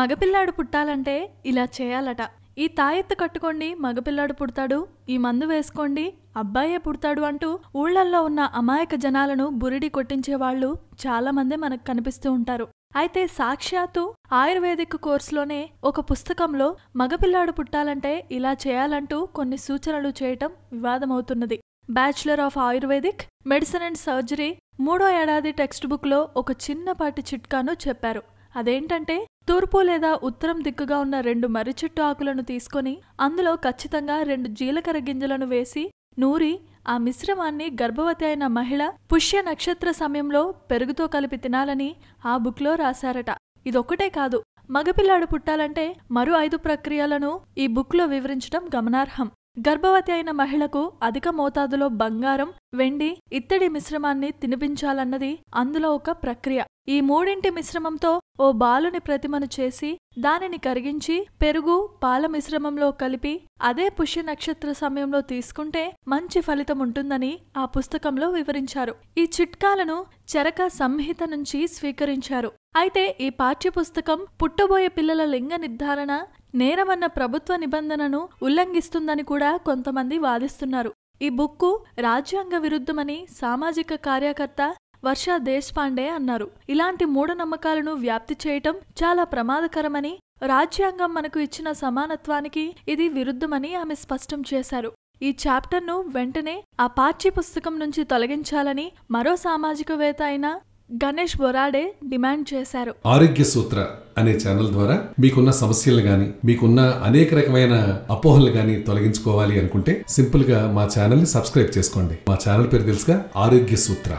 మగపిల్లాడు పుట్టాలంటే ఇలా చేయాలట. ఈ తాయెత్తు కట్టుకోండి మగపిల్లాడు పుడతాడు ఈ మందు వేసుకోండి అబ్బాయే పుడతాడు అంటూ ఊళ్ళల్లో ఉన్న అమాయక జనాలను బురిడి కొట్టించే వాళ్ళు మనకు కనిపిస్తూ ఉంటారు. అయితే సాక్షాత్తు ఆయుర్వేదిక్ కోర్సులోనే ఒక పుస్తకంలో మగపిల్లాడు పుట్టాలంటే ఇలా చేయాలంటూ కొన్ని సూచనలు చేయటం వివాదమవుతున్నది. Bachelor of ayurvedic medicine and surgery మూడో ఏడాది టెక్స్ట్ బుక్లో ఒక చిన్నపాటి చిట్కాను చెప్పారు. అదేంటంటే తూర్పు లేదా ఉత్తరం దిక్కుగా ఉన్న రెండు మర్రి చెట్టు ఆకులను తీసుకొని అందులో ఖచ్చితంగా రెండు జీలకర్ర గింజలను వేసి నూరి ఆ మిశ్రమాన్ని గర్భవతి అయిన మహిళ పుష్య నక్షత్ర సమయంలో పెరుగుతో కలిపి తినాలని ఆ బుక్లో రాశారట. ఇదొక్కటే కాదు మగపిల్లాడు పుట్టాలంటే మరో ఐదు ప్రక్రియలను ఈ బుక్లో వివరించడం గమనార్హం. గర్భవతి అయిన మహిళకు అధిక మోతాదులో బంగారం వెండి ఇత్తడి మిశ్రమాన్ని తినిపించాలన్నది అందులో ఒక ప్రక్రియ. ఈ మూడింటి మిశ్రమంతో ఓ బాలుని ప్రతిమను చేసి దానిని కరిగించి పెరుగు పాల మిశ్రమంలో కలిపి అదే పుష్య నక్షత్ర సమయంలో తీసుకుంటే మంచి ఫలితం ఉంటుందని ఆ పుస్తకంలో వివరించారు. ఈ చిట్కాలను చరక సంహిత నుంచి స్వీకరించారు. అయితే ఈ పాఠ్యపుస్తకం పుట్టబోయే పిల్లల లింగ నిర్ధారణ నేరమన్న ప్రభుత్వ నిబంధనను ఉల్లంఘిస్తుందని కూడా కొంతమంది వాదిస్తున్నారు. ఈ బుక్కు రాజ్యాంగ విరుద్ధమని సామాజిక కార్యకర్త వర్ష దేశ్పాండే అన్నారు. ఇలాంటి మూఢనమ్మకాలను వ్యాప్తి చేయటం చాలా ప్రమాదకరమని రాజ్యాంగం మనకు ఇచ్చిన సమానత్వానికి ఇది విరుద్ధమని ఆమె స్పష్టం చేశారు. ఈ చాప్టర్ను వెంటనే ఆ పాఠ్య పుస్తకం నుంచి తొలగించాలని మరో సామాజికవేత్త అయిన గణేష్ బొరాడే డిమాండ్ చేశారు. ఆరోగ్య సూత్ర అనే ఛానల్ ద్వారా మీకున్న సమస్యలు గాని మీకున్న అనేక రకమైన అపోహలు గాని తొలగించుకోవాలి అనుకుంటే సింపుల్గా మా ఛానల్ని సబ్స్క్రైబ్ చేసుకోండి. మా ఛానల్ పేరు తెలుసుగా ఆరోగ్య సూత్ర.